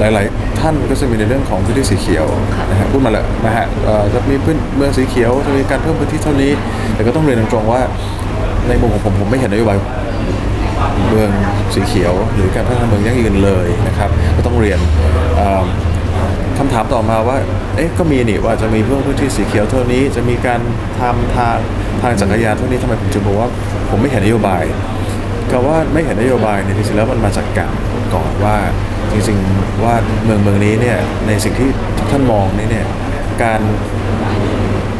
หลาย ๆ ท่านก็จะมีในเรื่องของพื้นที่สีเขียวนะฮะพูดมาแล้วนะฮะเอ่อจะมีพื้นเมืองสีเขียวจะมีการเพิ่มพื้นที่เท่านี้ แต่ก็ต้องเรียนตรงๆว่า ในมุมของผมผมไม่เห็นนโยบายเมืองสีเขียว หรือการพัฒนาเมืองยั่งยืนเลยนะครับก็ต้องเรียนเอ่อคำถามต่อมาว่า เอ๊ะ ก็มีนี่ว่าจะมีเพิ่มพื้นที่สีเขียวเท่านี้ จะมีการทำทางทางจักรยานเท่านี้ทำไมผมจึงบอกว่า ผมไม่เห็นนโยบายก็ว่าไม่เห็นนโยบายเนี่ยจริงๆแล้วมันมาจากการ ก่อนว่าจริงๆว่าเมืองเมืองนี้เนี่ยในสิ่งที่ท่านมองนี่เนี่ยการ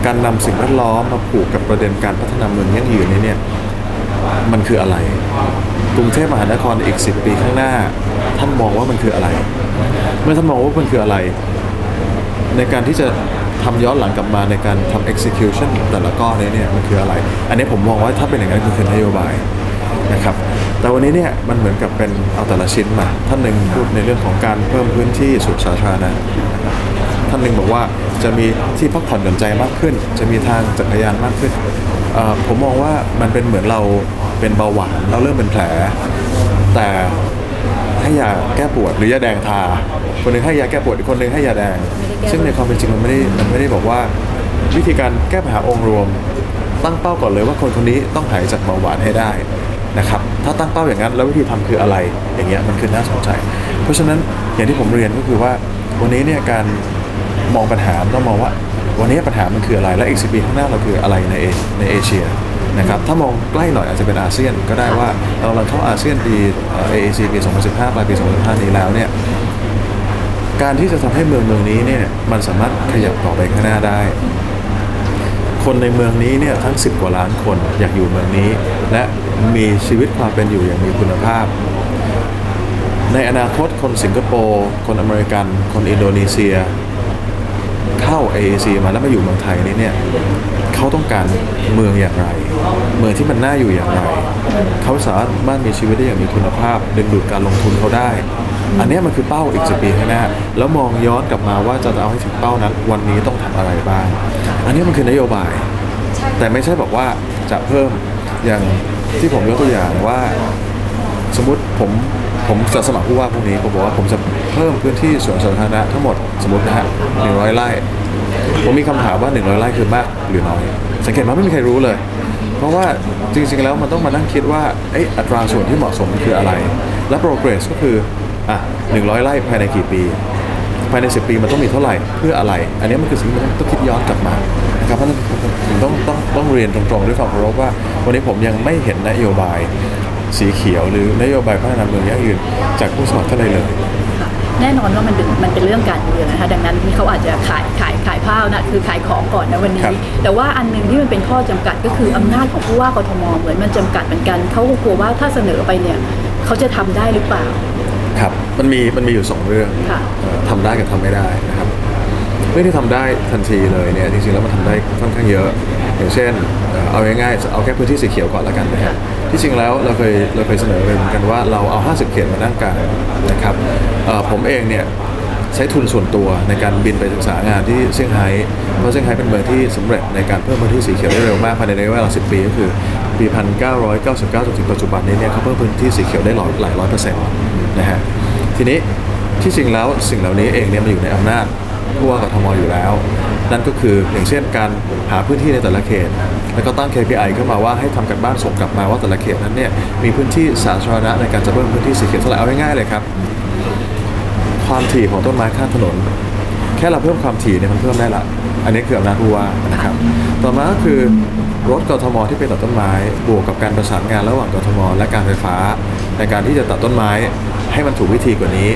การนำสิ่งแวดล้อมมาผูกกับประเด็นการพัฒนาเมืองยั่งยืนนี้เนี่ยมันคืออะไร กรุงเทพมหานครอีก 10 ปีข้างหน้า ท่านมองว่ามันคืออะไร เมื่อท่านมองว่ามันคืออะไร ในการที่จะทำย้อนหลังกลับมาในการทำ execution แต่ละก้อนนี้เนี่ยมันคืออะไร อันนี้ผมมองว่าถ้าเป็นอย่างนั้นคือนโยบาย นะครับแต่วันนี้เนี่ยมันเหมือนกับเป็นเอาแต่ละชิ้นมา ท่านหนึ่งพูดในเรื่องของการเพิ่มพื้นที่สุดสาธารณะนะครับท่านหนึ่งบอกว่าจะมีที่พักผ่อนหย่อนใจมากขึ้น จะมีทางจักรยานมากขึ้นเอ่อผมมองว่ามันเป็นเหมือนเราเป็นเบาหวานเราเริ่มเป็นแผล แต่ให้ยาแก้ปวดหรือยาแดงทา คนหนึ่งให้ยาแก้ปวดอีกคนหนึ่งให้ยาแดง ซึ่งในความเป็นจริงมันไม่ได้มันไม่ได้บอกว่าวิธีการแก้ปัญหาองค์รวม ตั้งเป้าก่อนเลยว่าคนคนนี้ต้องหายจากเบาหวานให้ได้ นะครับถ้าตั้งเป้าอย่างนั้นแล้ววิธีทำคืออะไรอย่างเงี้ยมันคือน่าสนใจ เพราะฉะนั้นอย่างที่ผมเรียนก็คือว่าวันนี้เนี่ยการมองปัญหาต้องมองว่า วันนี้ปัญหามันคืออะไรและอีกสิปีข้างหน้าเราคืออะไรในเอในเอเชียนะครับถ้ามองใกล้หน่อยอาจจะเป็นอาเซียนก็ได้ว่าเรากำลังเข้าอาเซียนปีเอเอซีปี 2015 ปลายปี 2015 นี้แล้วเนี่ยการที่จะทำให้เมืองเมืองนี้เนี่ยมันสามารถขยับต่อไปข้างหน้าได้ คนในเมืองนี้เนี่ยทั้ง 10 กว่าล้านคนอยากอยู่เมืองนี้ และ มีชีวิตความเป็นอยู่อย่างมีคุณภาพ ในอนาคตคนสิงคโปร์ คนอเมริกัน คนอินโดนีเซีย เข้า AAC มาแล้วมาอยู่เมืองไทยนี้เนี่ยเขาต้องการเมืองอย่างไร เมืองที่มันน่าอยู่อย่างไร เขาสามารถบ้านมีชีวิตได้อย่างมีคุณภาพดึงดูดการลงทุนเขาได้ อันนี้มันคือเป้าอีกสิปีข้างหน้า แล้วมองย้อนกลับมาว่าจะเอาให้ถึงเป้านั้น วันนี้ต้องทำอะไรบ้าง อันนี้มันคือนโยบาย แต่ไม่ใช่บอกว่าจะเพิ่มอย่าง ที่ผมยกตัวอย่างว่าสมมติผมผมจะสมัครผู้ว่าพวกนี้ผมบอกว่าผมจะเพิ่มพื้นที่สวนสาธารณะทั้งหมดสมมตินะฮะหนึ่งร้อยไร่ ผมมีคำถามว่า100ไร่คือมากหรือน้อย สังเกตว่าไม่มีใครรู้เลย เพราะว่าจริงๆแล้วมันต้องมานั่งคิดว่าเอ๊ะอัตราส่วนที่เหมาะสมคืออะไร และ progress ก็คืออะ100ไร่ภายในกี่ปี ภายใน 10 ปีมันต้องมีเท่าไหร่เพื่ออะไร อันนี้มันคือสิ่งที่มันต้องคิดย้อนกลับมานะครับเพราะฉะนั้นผมต้องต้องต้องเรียนตรงๆด้วยความเคารพว่าวันนี้ผมยังไม่เห็นนโยบายสีเขียว หรือนโยบายพัฒนาเมืองยั่งยืนจากผู้สมัครท่านใดเลยค่ะแน่นอนว่ามันเป็นมันเป็นเรื่องการเมืองนะคะดังนั้นที่เขาอาจจะขายขายขายผ้านะคือขายของก่อนนะวันนี้ครับแต่ว่าอันหนึงที่มันเป็นข้อจำกัดก็คืออำนาจของผู้ว่ากทมเหมือนมันจำกัดเหมือนกันเขาก็กลัวว่าถ้าเสนอไปเนี่ยเขาจะทำได้หรือเปล่า ครับมันมีมันมีอยู่สองเรื่องค่ะเอ่อทำได้กับทำไม่ได้นะครับเรื่องที่ทำได้ทันทีเลยเนี่ยจริงๆแล้วมันทำได้ค่อนข้างเยอะ อย่างเช่นเอ่อเอาง่ายๆเอาแค่พื้นที่สีเขียวก่อนแล้วกันนะครับที่จริงแล้วเราเคยเราเคยเสนอไปเหมือนกันว่าเราเอา 50 เขตมานั่งกลางนะครับเอ่อผมเองเนี่ยใช้ทุนส่วนตัวในการบินไปศึกษางานที่เซี่ยงไฮ้เพราะเซี่ยงไฮ้เป็นเมืองที่สำเร็จในการเพิ่มพื้นที่สีเขียวได้เร็วมากภายในระยะเวลา 10 ปีก็คือปี 1999 จนถึงปัจจุบันนี้เนี่ยเขาเพิ่มพื้นที่สีเขียวได้หลายหลายร้อยเปอร์เซ็นต์ นะฮะทีนี้ที่จริงแล้วสิ่งเหล่านี้เองเนี่ยมันอยู่ในอำนาจผู้ว่ากทมอยู่แล้ว นั่นก็คืออย่างเช่นการหาพื้นที่ในแต่ละเขต แล้วก็ตั้ง KPI ขึ้นมาว่าให้ทำกันบ้านส่งกลับมาว่าแต่ละเขตนั้นเนี่ยมีพื้นที่สาธารณะในการจะเพิ่มพื้นที่สีเขียวเท่าไหร่เอาง่ายๆเลยครับ ความถี่ของต้นไม้ข้างถนน แค่เราเพิ่มความถี่เนี่ยมันเพิ่มได้ละอันนี้คืออำนาจผู้ว่านะครับ ต่อมาก็คือรถกทมที่ไปตัดต้นไม้บวกกับการประสานงานระหว่างกทม และการไฟฟ้า ในการที่จะตัดต้นไม้ ให้มันถูกวิธีกว่านี้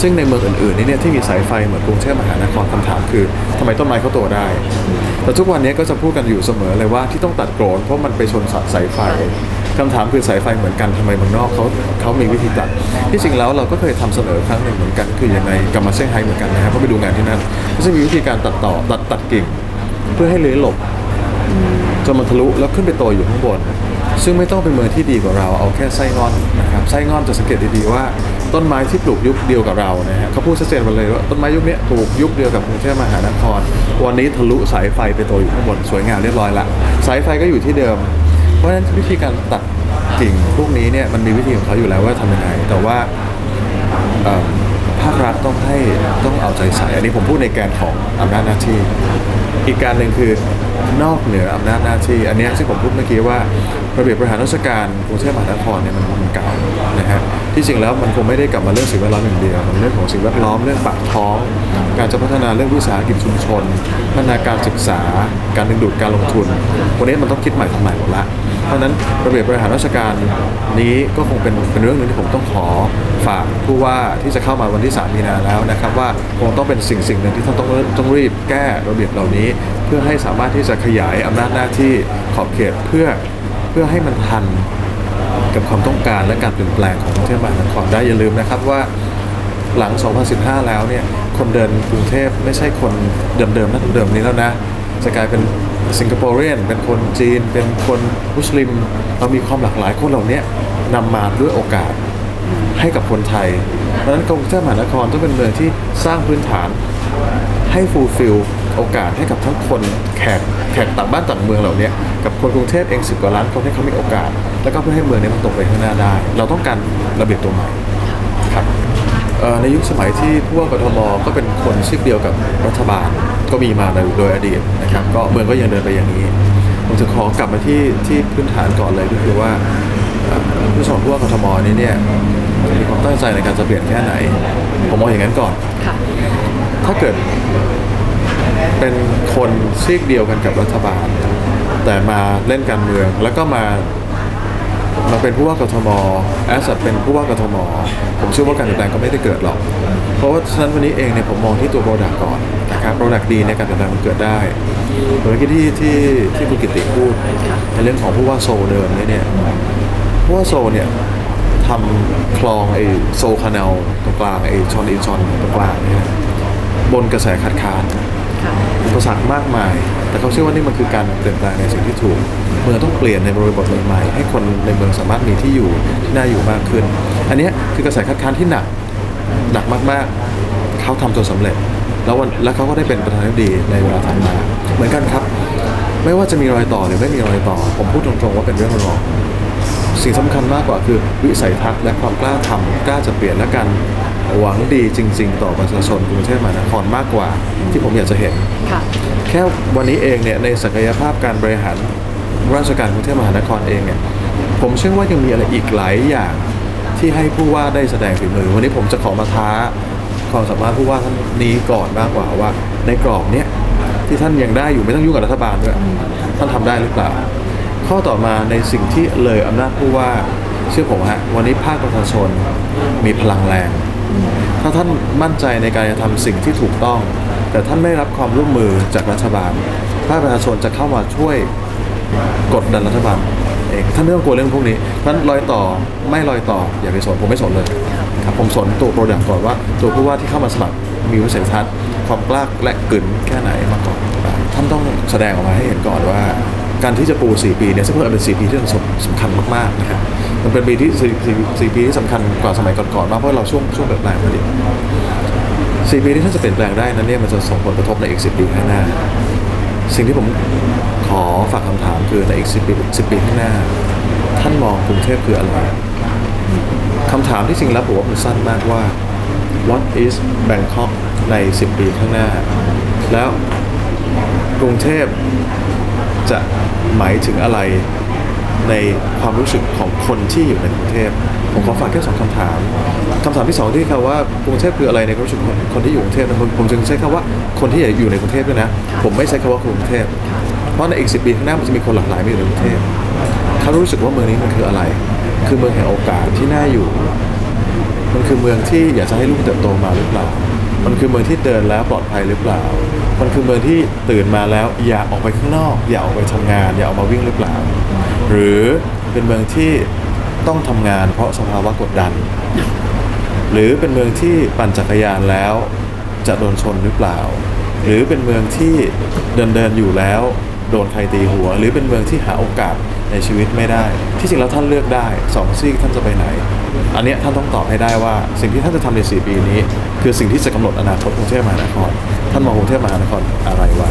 ซึ่งในเมืองอื่นๆนี่เนี่ยที่มีสายไฟเหมือนกรุงเทพมหานครคำถามคือทำไมต้นไม้เขาโตได้ แต่ทุกวันนี้ก็จะพูดกันอยู่เสมอเลยว่าที่ต้องตัดโกรนเพราะมันไปชนสายไฟคำถามคือสายไฟเหมือนกันทำไมเมืองนอกเขาเขามีวิธีตัดที่จริงแล้วเราก็เคยทำเสนอครั้งหนึ่งเหมือนกันคือยังไงกลับมาเซี่ยงไฮ้เหมือนกันนะครับเพราะไปดูงานที่นั่นก็จะมีวิธีการตัดต่อตัดตัดกิ่ง เพื่อให้เลื้อยหลบจนมันทะลุแล้วขึ้นไปโตอยู่ข้างบน ซึ่งไม่ต้องเป็นเมืองที่ดีกว่าเราเอาแค่ไส้งอนนะครับไส้งอนจะสังเกตดีๆว่าต้นไม้ที่ปลูกยุคเดียวกับเรานะฮะเขาพูดชัดเจนมาเลยว่าต้นไม้ยุคนี้ปลูกยุคเดียวกับกรุงเทพมหานคร วันนี้ทะลุสายไฟไปโตอยู่ข้างบนสวยงามเรียบร้อยละสายไฟก็อยู่ที่เดิม เพราะฉะนั้นวิธีการตัดกิ่งพวกนี้เนี่ยมันมีวิธีของเขาอยู่แล้วว่าทำยังไงแต่ว่าภาครัฐต้องให้ต้องเอาใจใส่อันนี้ผมพูดในแกนของอำนาจหน้าที่ อีกการหนึ่งคือนอกเหนืออำนาจหน้าที่ อันนี้ยที่ผมพูดเมื่อกี้ว่า ระเบียบบริหารราชการกรุงเทพมหานครเนี่ยมันมันเก่านะฮะที่จริงแล้วมันคงไม่ได้กลับมาเรื่องสิ่งแวดล้อมอย่างเดียวมันเรื่องของสิ่งแวดล้อมเรื่องปากท้อง การจะพัฒนาเรื่องวิสาหกิจชุมชน พัฒนาการศึกษา การดึงดูดการลงทุนวันนี้มันต้องคิดใหม่ทำใหม่หมดละเพราะนั้นระเบียบบริหารราชการนี้ก็คงเป็นเป็นเรื่องหนึงที่ผมต้องขอฝากผู้ว่าที่จะเข้ามาวันที่ 3 มีนาแล้วนะครับ ว่าคงต้องเป็นสิ่งสิ่งหนึ่งที่ท่านต้องต้องรีบแก้ระเบียบเหล่านี้ เพื่อให้สามารถที่จะขยายอำนาจหน้าที่ขอบเขตเพื่อ พื่อให้มันทันกับความต้องการและการเปลี่ยนแปลงของกรุงเทพมหานครได้อย่าลืมนะครับว่าหลัง 2015 แล้วเนี่ยคนเดินกรุงเทพไม่ใช่คนเดิมๆนะเดิมนี้แล้วนะจะกลายเป็นสิงคโปรเรียนเป็นคนจีน เป็นคนมุสลิม เรามีความหลากหลายคนเหล่านี้นำมาด้วยโอกาสให้กับคนไทย เพราะฉะนั้นกรุงเทพมหานครต้องเป็นเมืองที่สร้างพื้นฐานให้ฟูลฟิล โอกาสให้กับทั้งคนแขกแขกต่างบ้านต่างเมืองเหล่านี้กับคนกรุงเทพเองสิบกว่าล้านคนให้เขามีโอกาส แล้วก็เพื่อให้เมืองนี้มันตรงไปข้างหน้าได้ เราต้องการระเบียบตัวใหม่ครับเอ่อในยุคสมัยที่ผู้ว่ากทมก็เป็นคนชิกเดียวกับรัฐบาลก็มีมาในโดยอดีตนะครับก็เมืองก็ยังเดินไปอย่างนี้ผมจะขอกลับมาที่ที่พื้นฐานก่อนเลยก็คือว่าเอ่อผู้สมัครผู้ว่ากทมนี้เนี่ยมีความตั้งใจในการจะเปลี่ยนแค่ไหน ผมมองอย่างนั้นก่อนค่ะถ้าเกิด เป็นคนซีกเดียวกันกับรัฐบาล แต่มาเล่นการเมืองแล้วก็มามาเป็นผู้ว่ากทมแอสเป็นผู้ว่ากทม ผมเชื่อว่าการเปลี่ยนแปลงก็ไม่ได้เกิดหรอก เพราะว่าฉะนั้นวันนี้เองเนี่ยผมมองที่ตัวโปรดักก่อนนะครับโปรดักดีในยการเปลี่ยนแปลงมันเกิดได้เหมือนที่ที่ที่ที่คุณกิติพูดในเรื่องของผู้ว่าโซเดิมเนี่ยผู้ว่าโซเนี่ยทำคลองไอโซคานลตรงกลางไอชอนอินชอนตรงกลางเนี่ยบนกระแสคัดค้าน ค่ะอุปสรรคมากมาย แต่เขาเชื่อว่านี่มันคือการเปลี่ยนแปลงในสิ่งที่ถูก เมืองต้องเปลี่ยนในบริบทใหม่ๆให้คนในเมืองสามารถมีที่อยู่ที่น่าอยู่มากขึ้น อันนี้คือกระแสคัดค้านที่หนักหนักมากๆ เขาทำจนสำเร็จ แล้ววันแล้วเขาก็ได้เป็นประธานาธิบดีในเวลาถัดมา เหมือนกันครับ ไม่ว่าจะมีรอยต่อหรือไม่มีรอยต่อ ผมพูดตรงๆว่าเป็นเรื่องรองสิ่งสำคัญมากกว่าคือวิสัยทัศน์และความกล้าทำกล้าจะเปลี่ยนและการ หวังดีจริง ๆ ต่อประชาชนกรุงเทพมหานครมากกว่าที่ผมอยากจะเห็นค่ะแค่วันนี้เองเนี่ยในศักยภาพการบริหารราชการกรุงเทพมหานครเองเนี่ยผมเชื่อว่ายังมีอะไรอีกหลายอย่างที่ให้ผู้ว่าได้แสดงฝีมือ วันนี้ผมจะขอมาท้าความสามารถผู้ว่าท่านนี้ก่อนมากกว่าว่า ในกรอบเนี้ยที่ท่านยังได้อยู่ไม่ต้องยุ่งกับรัฐบาลด้วยท่านทำได้หรือเปล่า ข้อต่อมาในสิ่งที่เลยอำนาจผู้ว่าเชื่อผมฮะวันนี้ภาคประชาชนมีพลังแรง ถ้าท่านมั่นใจในการจะทำสิ่งที่ถูกต้อง แต่ท่านไม่รับความร่วมมือจากรัฐบาลภาคประชาชนจะเข้ามาช่วยกดดันรัฐบาลเองท่านไม่ต้องกลัวเรื่องพวกนี้ท่านรอยต่อไม่รอยต่ออย่าไปสนผมไม่สนเลยครับผมสนตัวโปรดักต์ก่อนว่า ตัวผู้ว่าที่เข้ามาสมัครมีวิสัยทัศน์ความกล้าและกลืนแค่ไหนมาก่อน ท่านต้องแสดงออกมาให้เห็นก่อนว่า การที่จะปู 4 ปีเนี่ยซึ่งเพิ่งเป็น 4 ปีที่สำสำคัญมากๆนะครับมันเป็นปีที่4 4 4ปีที่สำคัญกว่าสมัยก่อนๆมากเพราะเราช่วงช่วงเปลี่ยนแปลงพอดี4ปีที่ท่านจะเปลี่ยนแปลงได้นั้นเนี่ยมันจะส่งผลกระทบในอีก 10 ปีข้างหน้า สิ่งที่ผมขอฝากคำถามคือในอีก 10 ปี 10 ปีข้างหน้า ท่านมองกรุงเทพคืออะไรคำถามที่จริงแล้วผมว่ามันสั้นมากว่า what is Bangkok ใน 10 ปีข้างหน้า แล้ว กรุงเทพจะหมายถึงอะไรในความรู้สึกของคนที่อยู่ในกรุงเทพผมขอฝากแค่สองคำถามคำถามที่สองที่คำว่ากรุงเทพคืออะไรในความรู้สึกของคนที่อยู่กรุงเทพนะผมผมจึงใช้คำว่าคนที่อยู่ในกรุงเทพด้วยนะ ผมไม่ใช้คำว่ากรุงเทพเพราะในอีกสิปีข้างหน้ามันจะมีคนหลากหลายมาอยู่ในกรุงเทพเขารู้สึกว่าเมืองนี้มันคืออะไร คือเมืองแห่งโอกาสที่น่าอยู่ มันคือเมืองที่อยากจะให้ลูกเติบโตมาหรือเปล่า มันคือเมืองที่เดินแล้วปลอดภัยหรือเปล่า มันคือเมืองที่ตื่นมาแล้วอยากออกไปข้างนอก อยากออกไปทำงาน อยากออกมาวิ่งหรือเปล่า หรือเป็นเมืองที่ต้องทำงานเพราะสภาวะกดดัน หรือเป็นเมืองที่ปั่นจักรยานแล้ว จะโดนชนหรือเปล่า หรือเป็นเมืองที่เดินเดินๆอยู่แล้ว โดนใครตีหัว หรือเป็นเมืองที่หาโอกาสในชีวิตไม่ได้ ที่จริงแล้วท่านเลือกได้สองซีกท่านจะไปไหน อันนี้ท่านต้องตอบให้ได้ว่าสิ่งที่ท่านจะทำใน 4 ปีนี้ คือสิ่งที่จะกำหนดอนาคตกรุงเทพมหานคร ท่านมองกรุงเทพมหานครอะไรไว้